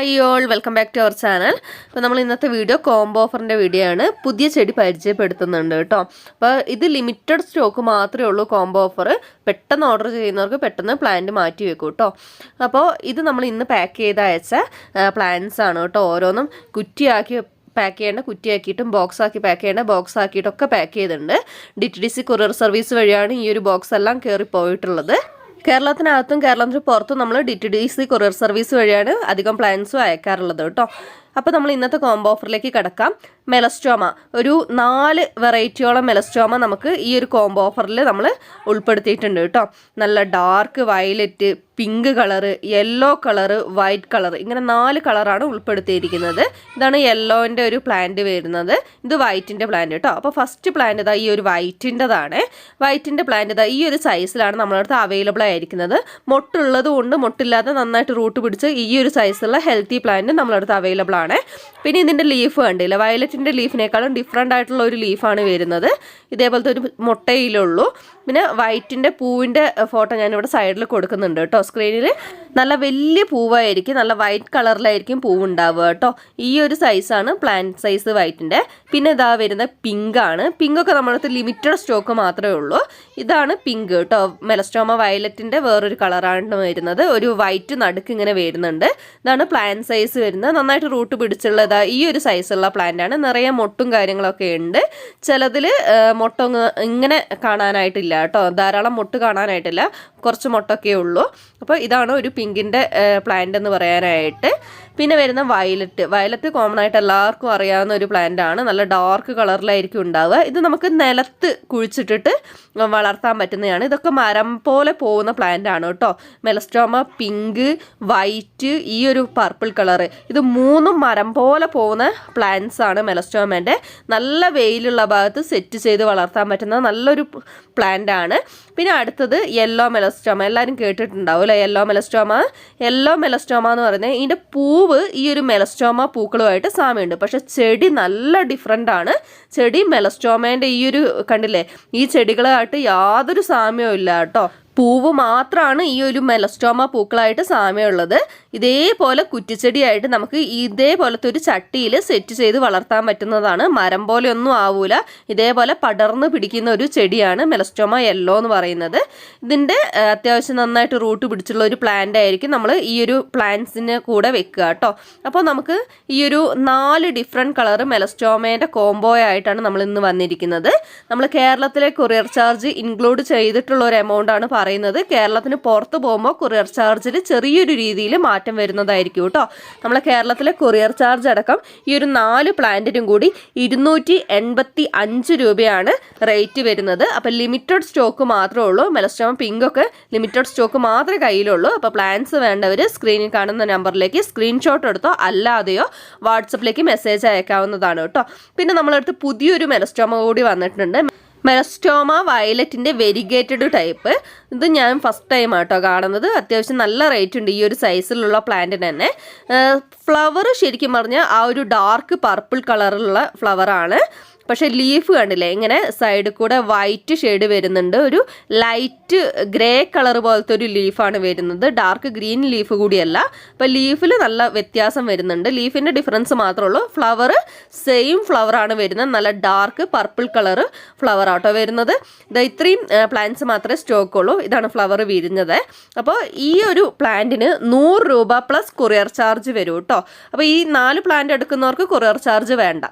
Hi all welcome back to our channel. അപ്പോൾ നമ്മൾ ഇന്നത്തെ വീഡിയോ കോംബോ ഓഫറിന്റെ വീഡിയോ ആണ്. പുതിയ ചെടി പരിചയപ്പെടുത്തുന്നുണ്ട് കേട്ടോ. അപ്പോൾ ഇത് ലിമിറ്റഡ് സ്റ്റോക്ക് മാത്രമേ ഉള്ളൂ കോംബോ ഓഫർ. പെട്ടെന്ന് ഓർഡർ ചെയ്യുന്നവർക്ക് പെട്ടെന്ന് പ്ലാന്റ് മാറ്റി വെക്കും കേട്ടോ. അപ്പോൾ ഇത് നമ്മൾ ഇന്ന് പാക്ക് ചെയ്ത് അയച്ച പ്ലാന്റ്സ് ആണ് കേട്ടോ. ഓരോന്നും കുറ്റിയാക്കി പാക്ക് ചെയ്യേണ്ട കുറ്റിയാക്കിയിട്ടും ബോക്സ് ആക്കി പാക്ക് ചെയ്യേണ്ട ബോക്സ് ആക്കിയിട്ടൊക്കെ പാക്ക് ചെയ്തിട്ടുണ്ട്. D T D C courier service വഴിയാണ് ഈ ഒരു ബോക്സ് എല്ലാം കയറി പോയിട്ടുള്ളത് കേരളത്തിനകത്തും കേരളത്തിന് പുറത്തും നമ്മൾ D T D C courier service വഴിയാണ് അധികം പ്ലാൻസും അയക്കാറുള്ളത് കേട്ടോ. അപ്പോൾ നമ്മൾ ഇന്നത്തെ കോംബോ ഓഫറിലേക്ക് കിടക്കാം. മെലസ്റ്റോമ. ഒരു നാല് വെറൈറ്റിയോളം മെലസ്റ്റോമ നമുക്ക് ഈ ഒരു കോംബോ ഓഫറിൽ നമ്മൾ ഉൾപ്പെടുത്തിയിട്ടുണ്ട് കേട്ടോ. നല്ല dark violet pink colour yellow colour white colour ഇങ്ങനെ നാല് കളറാണ് ഉൾപ്പെടുത്തിയിരിക്കുന്നത്. ഇതാണ് യെല്ലോന്റെ ഒരു പ്ലാന്റ് വരുന്നത്. ഇത് വൈറ്റിന്റെ പ്ലാന്റ് കേട്ടോ. അപ്പോൾ ഫസ്റ്റ് പ്ലാന്റ് ഇതാ ഈ ഒരു വൈറ്റിന്റെതാണ് വൈറ്റിന്റെ പ്ലാന്റ് ഇതാ ഈ ഒരു സൈസിലാണ് നമ്മളടുത്ത് അവൈലബിൾ ആയിരിക്കുന്നത്. മൊട്ടുള്ളത് കൊണ്ട് മൊട്ടില്ലാതെ നന്നായിട്ട് റൂട്ട് പിടിച്ച് ഈ ഒരു സൈസുള്ള ഹെൽത്തി പ്ലാന്റ് നമ്മളടുത്ത് അവൈലബിൾ ആണ്. പിന്നെ ഇതിന്റെ ലീഫ് കണ്ടില്ല? വയലറ്റിന്റെ ലീഫിനേക്കാളും ഡിഫറെന്റ് ആയിട്ടുള്ള ഒരു ലീഫാണ് വരുന്നത്. ഇതേപോലത്തെ ഒരു മുട്ടയിലുള്ളൂ പിന്നെ വൈറ്റിന്റെ പൂവിന്റെ ഫോട്ടോ ഞാനിവിടെ സൈഡിൽ കൊടുക്കുന്നുണ്ട് കേട്ടോ സ്ക്രീനിൽ. നല്ല വലിയ പൂവായിരിക്കും നല്ല വൈറ്റ് കളറിലായിരിക്കും പൂവുണ്ടാവുക കേട്ടോ. ഈ ഒരു സൈസാണ് പ്ലാന്റ് സൈസ് വൈറ്റിന്റെ. പിന്നെ ഇതാ വരുന്ന പിങ്കാണ്. പിങ്കൊക്കെ നമ്മളടുത്ത് ലിമിറ്റഡ് സ്റ്റോക്ക് മാത്രമേ ഉള്ളൂ. ഇതാണ് പിങ്ക് കേട്ടോ. മെലസ്റ്റോമ വയലറ്റിന്റെ വേറൊരു കളറാണ് വരുന്നത്. ഒരു വൈറ്റ് നടുക്ക് ഇങ്ങനെ വരുന്നുണ്ട്. ഇതാണ് പ്ലാന്റ് സൈസ് വരുന്നത്. നന്നായിട്ട് റൂട്ട് പിടിച്ചുള്ള പിടിച്ചുള്ളത് ഈ ഒരു സൈസുള്ള പ്ലാന്റ് ആണ് നിറയെ മൊട്ടും കാര്യങ്ങളൊക്കെ ഉണ്ട്. ചിലതിൽ മൊട്ടൊന്ന് ഇങ്ങനെ കാണാനായിട്ടില്ല കേട്ടോ. ധാരാളം മൊട്ട് കാണാനായിട്ടില്ല. കുറച്ച് മൊട്ടൊക്കെ ഉള്ളൂ. അപ്പോൾ ഇതാണ് ഒരു പിങ്കിന്റെ പ്ലാന്റ് എന്ന് പറയാനായിട്ട്. പിന്നെ വരുന്ന വയലറ്റ് വയലറ്റ് കോമൺ ആയിട്ട് എല്ലാവർക്കും അറിയാവുന്ന ഒരു പ്ലാന്റ് ആണ്. നല്ല ഡാർക്ക് കളറിലായിരിക്കും ഉണ്ടാവുക. ഇത് നമുക്ക് നിലത്ത് കുഴിച്ചിട്ടിട്ട് വളർത്താൻ പറ്റുന്നതാണ്. ഇതൊക്കെ മരം പോലെ പോകുന്ന പ്ലാന്റ് ആണ് കേട്ടോ. മെലസ്റ്റോമ പിങ്ക് വൈറ്റ് ഈ ഒരു പർപ്പിൾ കളറ് ഇത് മൂന്നും മരം പോലെ പോകുന്ന പ്ലാന്റ്സ് ആണ് മെലസ്റ്റോമേന്റെ നല്ല വെയിലുള്ള ഭാഗത്ത് സെറ്റ് ചെയ്ത് വളർത്താൻ പറ്റുന്ന നല്ലൊരു പ്ലാന്റ് ആണ് പിന്നെ അടുത്തത് യെല്ലോ മെലസ്റ്റോമ എല്ലാവരും കേട്ടിട്ടുണ്ടാവും അല്ലേ? യെല്ലോ മെലസ്റ്റോമ യെല്ലോ മെലസ്റ്റോമ എന്ന് പറയുന്നത് ഇതിന്റെ പൂവ് ഈ ഒരു മെലസ്റ്റോമ പൂക്കളുമായിട്ട് സാമ്യമുണ്ട്. പക്ഷേ ചെടി നല്ല ഡിഫറെന്റ് ആണ്. ചെടി മെലസ്റ്റോമേന്റെ ഈ ഒരു കണ്ടില്ലേ? ഈ ചെടികളായിട്ട് യാതൊരു സാമ്യവും ഇല്ല കേട്ടോ. പൂവ് മാത്രമാണ് ഈ ഒരു മെലസ്റ്റോമ പൂക്കളായിട്ട് സാമ്യമുള്ളത്. ഇതേപോലെ കുറ്റിച്ചെടിയായിട്ട് നമുക്ക് ഇതേപോലത്തെ ഒരു ചട്ടിയിൽ സെറ്റ് ചെയ്ത് വളർത്താൻ പറ്റുന്നതാണ്. മരം പോലെ ഒന്നും ആവൂല. ഇതേപോലെ പടർന്ന് പിടിക്കുന്ന ഒരു ചെടിയാണ് മെലസ്റ്റോമ യെല്ലോ എന്ന് പറയുന്നത്. ഇതിന്റെ അത്യാവശ്യം നന്നായിട്ട് റൂട്ട് പിടിച്ചുള്ള ഒരു പ്ലാന്റ് ആയിരിക്കും നമ്മൾ ഈ ഒരു പ്ലാന്റ്സിന് കൂടെ വെക്കുക കേട്ടോ. അപ്പോൾ നമുക്ക് ഈ ഒരു നാല് ഡിഫറെന്റ് കളർ മെലസ്റ്റോമേന്റെ കോംബോ ആയിട്ടാണ് നമ്മൾ ഇന്ന് വന്നിരിക്കുന്നത്. നമ്മൾ കേരളത്തിലെ കൊറിയർ ചാർജ് ഇൻക്ലൂഡ് ചെയ്തിട്ടുള്ള ഒരു എമൗണ്ട് ആണ് പറയുന്നത്. കേരളത്തിന് പുറത്ത് പോകുമ്പോൾ കൊറിയർ ചാർജിൽ ചെറിയൊരു രീതിയിൽ മാറ്റം വരുന്നതായിരിക്കും കേട്ടോ. നമ്മളെ കേരളത്തിലെ കൊറിയർ ചാർജ് അടക്കം ഈ ഒരു നാല് പ്ലാന്റിനും കൂടി ഇരുന്നൂറ്റി എൺപത്തി അഞ്ച് രൂപയാണ് റേറ്റ് വരുന്നത്. അപ്പോൾ ലിമിറ്റഡ് സ്റ്റോക്ക് മാത്രമേ ഉള്ളൂ. മെലസ്റ്റോമ പിങ്ക് ഒക്കെ ലിമിറ്റഡ് സ്റ്റോക്ക് മാത്രമേ കയ്യിലുള്ളൂ. അപ്പോൾ പ്ലാൻസ് വേണ്ടവർ സ്ക്രീനിൽ കാണുന്ന നമ്പറിലേക്ക് സ്ക്രീൻഷോട്ട് എടുത്തോ അല്ലാതെയോ വാട്സപ്പിലേക്ക് മെസ്സേജ് അയക്കാവുന്നതാണ് കേട്ടോ. പിന്നെ നമ്മളടുത്ത് പുതിയൊരു മെലസ്റ്റോമ കൂടി വന്നിട്ടുണ്ട്. മെലസ്റ്റോമ വയലറ്റിന്റെ വെരിഗേറ്റഡ് ടൈപ്പ്. ഇത് ഞാൻ ഫസ്റ്റ് ടൈം ആട്ടോ കാണുന്നത്. അത്യാവശ്യം നല്ല റേറ്റ് ഉണ്ട് ഈ ഒരു സൈസിലുള്ള പ്ലാന്റിന് തന്നെ. ഫ്ലവർ ശരിക്കും പറഞ്ഞാൽ ആ ഒരു ഡാർക്ക് പർപ്പിൾ കളറിലുള്ള ഫ്ലവറാണ് പക്ഷേ ലീഫ് കണ്ടില്ലേ? ഇങ്ങനെ സൈഡിൽ കൂടെ വൈറ്റ് ഷെയ്ഡ് വരുന്നുണ്ട്. ഒരു ലൈറ്റ് ഗ്രേ കളർ പോലത്തെ ഒരു ലീഫാണ് വരുന്നത്. ഡാർക്ക് ഗ്രീൻ ലീഫ് കൂടിയല്ല. അപ്പോൾ ലീഫിൽ നല്ല വ്യത്യാസം വരുന്നുണ്ട്. ലീഫിന്റെ ഡിഫറൻസ് മാത്രമേ ഉള്ളൂ. ഫ്ലവർ സെയിം ഫ്ലവറാണ് വരുന്നത്. നല്ല ഡാർക്ക് പർപ്പിൾ കളർ ഫ്ലവർ ആട്ടോ വരുന്നത്. ഇത് ഇത്രയും പ്ലാന്റ്സ് മാത്രമേ സ്റ്റോക്ക് ഉള്ളൂ. ഇതാണ് ഫ്ലവർ വിരിഞ്ഞത്. അപ്പോൾ ഈ ഒരു പ്ലാന്റിന് നൂറ് രൂപ പ്ലസ് കൊറിയർ ചാർജ് വരും കേട്ടോ അപ്പോൾ ഈ നാല് പ്ലാന്റ് എടുക്കുന്നവർക്ക് കൊറിയർ ചാർജ് വേണ്ട.